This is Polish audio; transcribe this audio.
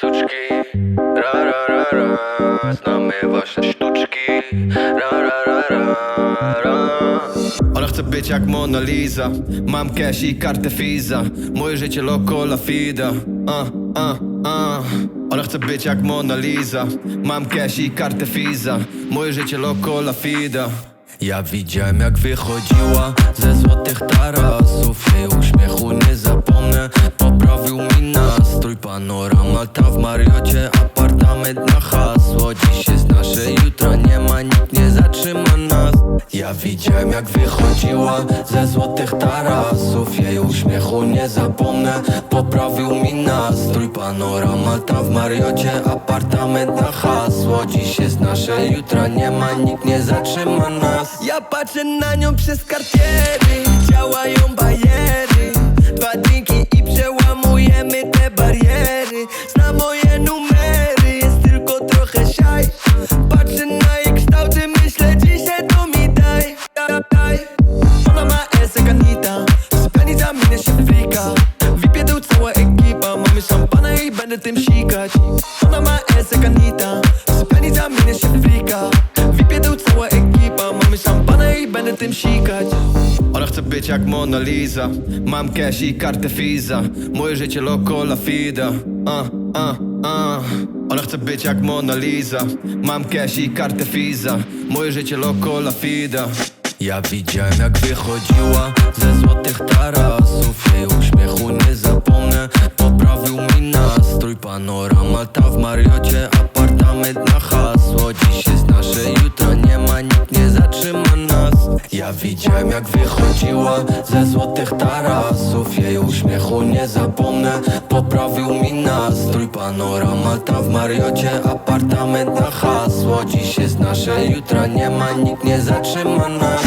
suczki. Ra ra ra ra. Znamy wasze sztuczki. Ra ra ra ra ra. Ona chce być jak Mona Lisa. Mam cash i kartę Visa Moje życie loco la fida. Uh, uh, uh. Ona chce być jak Mona Lisa. Mam cash i kartę Visa Moje życie loco la fida. Ja widziałem jak wychodziła ze złotych tarasów. Jej uśmiechu nie zapomnę. Poprawił mi nastrój Panorama ta w Mariocie Apartament na hasło. Dziś jest nasze, jutro nie ma Nikt nie zatrzyma nas. Ja widziałem jak wychodziła ze złotych tarasów. Jej uśmiechu nie zapomnę Poprawił mi nastrój. Panorama ta w Mariocie Apartament na hasło. Dziś jest nasze, jutro nie ma Nikt nie zatrzyma nas. Ja patrzę na nią przez kartiery Działają Zna moje numery, jest tylko trochę siaj. Patrzę na jej kształty, myślę dzisiaj to mi daj Da- Daj. Ona ma esek Anita Sypialni zamienię się w frika Wypiedą cała ekipa Mamy szampana i będę tym sikać. Ona ma esek Anita Sypialni zamienię się w frika Wypiedą cała ekipa Mamy szampana i będę tym sikać. Ona chce być jak Mona Lisa. Mam cash i kartę Visa Moje życie loco la fida uh, uh, uh. Ona chce być jak Mona Lisa. Mam cash i kartę Visa Moje życie loco la fida. Ja widziałem jak wychodziła ze złotych tarasów. Jej uśmiechu nie zapomnę. Poprawił mi nastrój. Panorama ta w Mariocie. Apartament na hasło. Dziś jest nasze, jutro nie ma. Nikt nie zatrzyma nas. Ja widziałem jak wychodziła ze złotych tarasów. Jej uśmiechu nie zapomnę. Poprawił Panorama ta w Mariocie Apartament na hasło. Dziś jest nasze, jutro nie ma Nikt nie zatrzyma nas